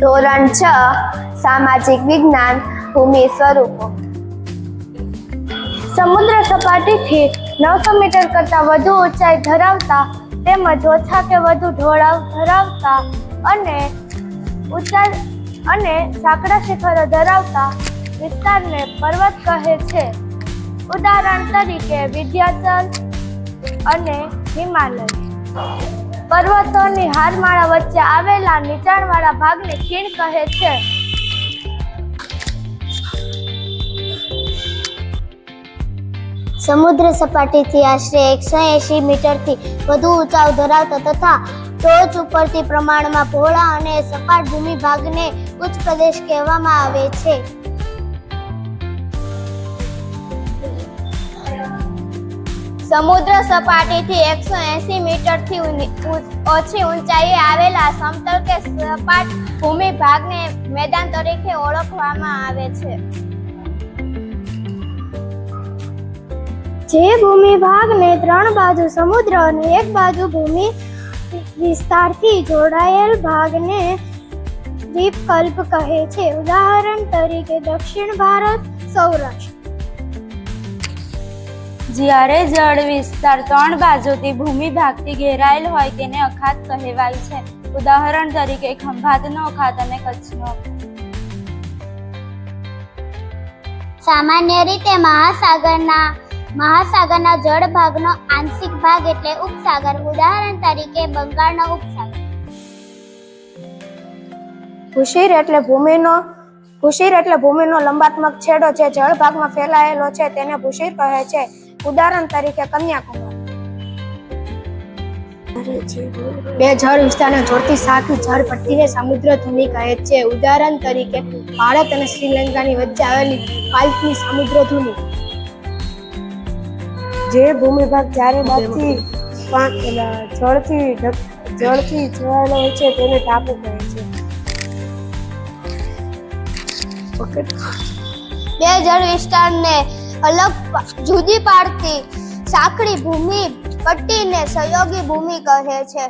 ધોરણ છ, સામાજિક વિજ્ઞાન, ભૂમિ સ્વરૂપો. સમુદ્ર સપાટીથી નવસો મીટર કરતાં વધુ ઊંચાઈ ધરાવતા તેમજ ઓછા કે વધુ ઢોળાવ ધરાવતા અને ઊંચા અને સાંકડા શિખરો ધરાવતા વિસ્તારને પર્વત કહે છે. ઉદાહરણ તરીકે વિંધ્યાચલ અને હિમાલય. પર્વતોની હારમાળા વચ્ચે આવેલા નીચાણવાળા ભાગને ખીણ કહે છે. સમુદ્ર સપાટીથી આશરે એકસો એંશી મીટરથી વધુ ઊંચાઈ ધરાવતા તથા ટોચ ઉપરથી પ્રમાણમાં પહોળા અને સપાટ ભૂમિ ભાગને ઉચ્ચ પ્રદેશ કહેવામાં આવે છે. સમુદ્ર સપાટીથી એકસો એંસી મીટરથી ઓછી ઊંચાઈએ આવેલા સમતલ કે સપાટ ભૂમિ ભાગને મેદાન તરીકે ઓળખવામાં આવે છે. જે ભૂમિ ભાગને ત્રણ બાજુ સમુદ્ર અને એક બાજુ ભૂમિ વિસ્તારથી જોડાયેલ ભાગને દ્વીપકલ્પ કહે છે. ઉદાહરણ તરીકે દક્ષિણ ભારત, સૌરાષ્ટ્ર. જ્યારે જળ વિસ્તાર ત્રણ બાજુથી ભૂમિ ભાગથી ઘેરાયેલ હોય તેને અખાત કહેવાય છે. ઉદાહરણ તરીકે ખંભાતનો અખાત અને કચ્છનો. સામાન્ય રીતે મહાસાગરના મહાસાગરના જળ ભાગનો આંશિક ભાગ એટલે ઉપસાગર. ઉદાહરણ તરીકે બંગાળનો ઉપસાગર. ભૂશીર એટલે ભૂમિનો ભૂશીર એટલે ભૂમિનો લંબાત્મક છેડો જે જળ ભાગમાં ફેલાયેલો છે તેને ભૂશીર કહે છે. ઉદાહરણ તરીકે કન્યાકુમારી. બે જળ વિસ્તારને જોડતી સાંકડી જળ પટ્ટીને સમુદ્ર ધુની કહે છે. ઉદાહરણ તરીકે ભારત અને શ્રીલંકાની વચ્ચે આવેલી પાલ્કની સમુદ્ર ધુની જે ભૂમિભાગ ચારે બાજુથી જળથી જળથી જોવાયેલો હોય છે તેને ટાપુ કહે છે. બે જળ વિસ્તારને અલગ જુદી પાડતી સાંકડી ભૂમિ પટ્ટીને સહયોગી ભૂમિ કહે છે.